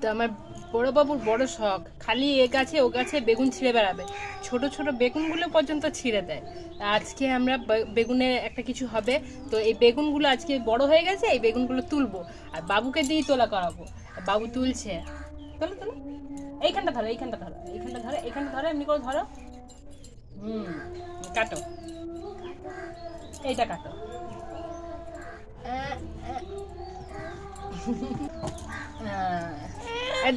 তো আমার বড় বাবুর বড় শখ। খালি এ গাছে ও গাছে বেগুন ছিঁড়ে বেড়াবে। ছোট ছোট বেগুনগুলো পর্যন্ত ছিঁড়ে দেয়। আজকে আমরা বেগুনের একটা কিছু হবে। তো এই বেগুনগুলো আজকে বড় হয়ে গেছে, এই বেগুনগুলো তুলবো। আর বাবুকে দিয়েই তোলা করাবো। বাবু তুলছে। তোলো তোলো। এইখানটা ধরো এইখানটা ধরো এইখানটা ধরো এইখানটা ধরো, এমনি করে ধরো। হুম, কাটো। এইটা কাটো।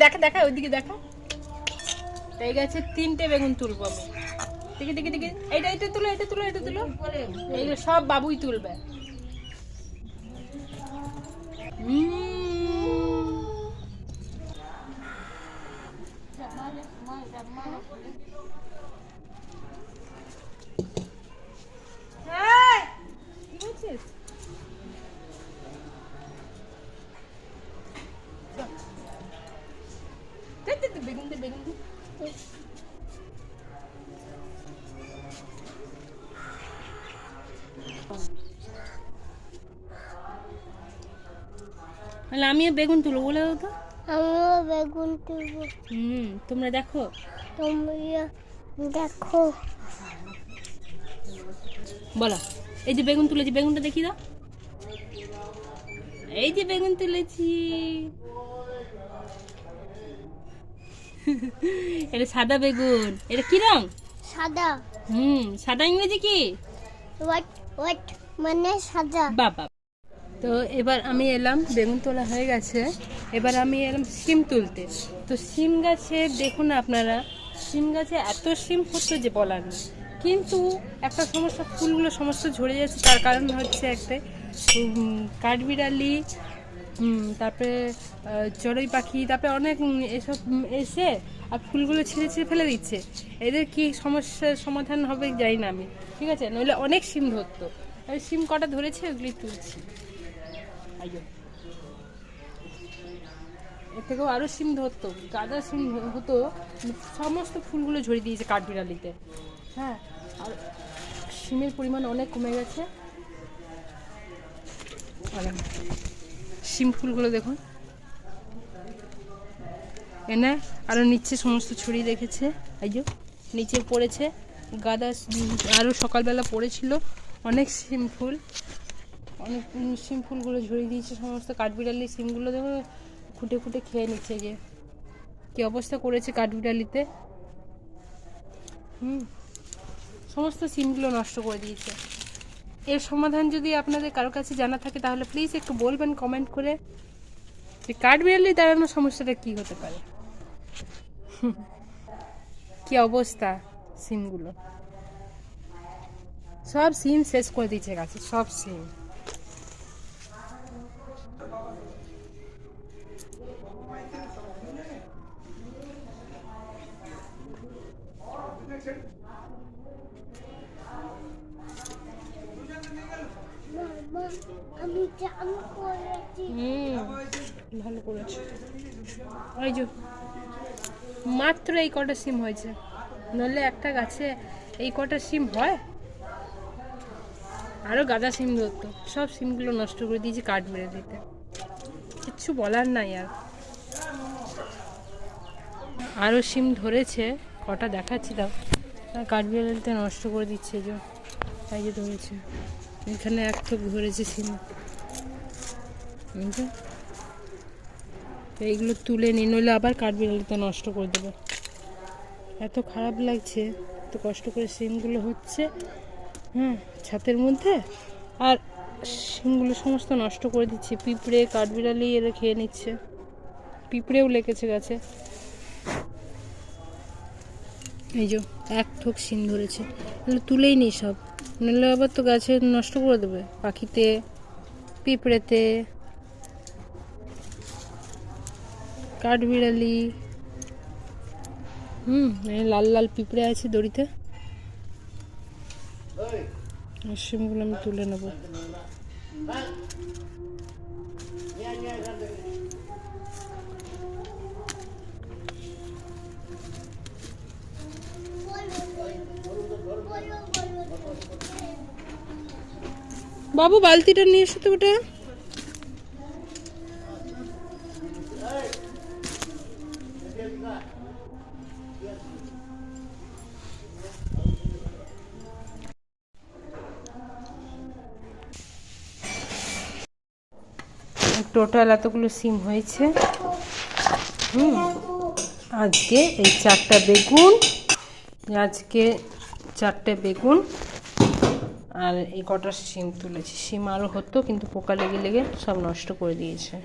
দেখা দেখা, ওইদিকে দেখা। এই গেছে তিনটে বেগুন তুলবো আমি। দেখি দেখি দেখি। এইটা এটা তুলো এটা তুলো এটা তুলো। এইগুলো সব বাবুই তুলবে। উম। এই, কি বলছিস? দে, দে, বেগুন দে তাহলে আমিও বেগুন তুলো বলে দাও তো। আমিও বেগুন তুলবো। হুম তোমরা দেখো। তোমরা দেখো। বলো এই যে বেগুন তুলেছি বেগুনটা দেখি দাও। এই যে বেগুন তুলেছি। এটা সাদা বেগুন। এটা কি রং? সাদা। হুম সাদা ইংরেজি কি? হোয়াট হোয়াট মানে সাদা। বাবা। তো এবার আমি এলাম বেগুন তোলা হয়ে গেছে। এবার আমি এলাম সিম তুলতে। তো সিম গাছে দেখুন আপনারা সিম গাছে এত সিম হতো যে বলার নেই। কিন্তু একটা সমস্যা ফুলগুলো সমস্ত ঝরে যাচ্ছে। তার কারণ হচ্ছে একটা কাঠবিড়ালি তারপরে চড়ুই পাখি, তারপরে অনেক এসব এসে, আর ফুলগুলো ছিঁড়ে ছিঁড়ে ফেলে দিচ্ছে। এদের কি সমস্যার সমাধান হবে জানি না আমি। ঠিক আছে? নইলে অনেক সিম ধরতো। সিম কটা ধরেছে ওগুলি তুলছি। এর থেকেও আরও সিম ধরতো, গাঁদা সিম হতো, সমস্ত ফুলগুলো ঝরিয়ে দিয়েছে কাঠবিড়ালিতে। হ্যাঁ আর সিমের পরিমাণ অনেক কমে গেছে। অনেক। শিম ফুলগুলো দেখুন। এনে আরও নিচে সমস্ত ছড়িয়ে রেখেছে এই যে, নিচে পড়েছে গাদা আরও সকালবেলা পড়েছিল অনেক শিম ফুল। অনেক শিম ফুলগুলো ঝরিয়ে দিয়েছে সমস্ত কাঠবিড়ালি শিমগুলো দেখুন, খুঁটে খুঁটে খেয়ে নিচ্ছে যে কি অবস্থা করেছে কাঠবিড়ালিতে? হুম, সমস্ত সিমগুলো নষ্ট করে দিয়েছে। এর সমাধান যদি আপনাদের কারও কাছে জানা থাকে, তাহলে প্লিজ একটু বলবেন কমেন্ট করে যে কাঠবিড়ালি দাঁড়ানোর সমস্যাটা কি হতে পারে। কি অবস্থা সিমগুলো সব সিম শেষ করে দিচ্ছে গাছে, সব সিম হুম। ভালো করেছে। ওই যে, মাত্র এই কটা সিম হয়েছে। নইলে একটা গাছে এই কটা সিম হয়? আরও গাদা সিম ধরতো। সব সিমগুলো নষ্ট করে দিয়েছে কাঠ মেরে দিতে। কিচ্ছু বলার নাই আর। আরও সিম ধরেছে, কটা দেখাচ্ছি দাও কাঠ বিড়ালিতে নষ্ট করে দিচ্ছে যে, এই যে ধরেছে। এখানে এক এই যে। তো এইগুলো তুলে নিই নইলে আবার কাঠবিড়ালিতে নষ্ট করে দেবে। এত খারাপ লাগছে, এত কষ্ট করে সিমগুলো হচ্ছে হ্যাঁ ছাতের মধ্যে, আর সিমগুলো সমস্ত নষ্ট করে দিচ্ছে। পিঁপড়ে, কাঠবিড়ালি এরা খেয়ে নিচ্ছে। পিঁপড়েও লেগেছে গাছে। এই যে, এক ঠোক সিম ধরেছে। তুলেই নি সব। নইলে আবার তো গাছে নষ্ট করে দেবে। পাখিতে, পিঁপড়েতে, কাঠবিড়ালি। হুম লাল লাল পিঁপড়ে আছে দড়িতে। সিমগুলো আমি তুলে নেব। বাবু, বালতিটা নিয়ে এসো তো ওটা। টোটাল এতগুলো সিম হয়েছে। হুম, আজকে এই চারটা বেগুন, আজকে চারটে বেগুন। আর এই কটা সিম তুলেছি। সিম আরও হতো, কিন্তু পোকা লেগে লেগে সব নষ্ট করে দিয়েছে।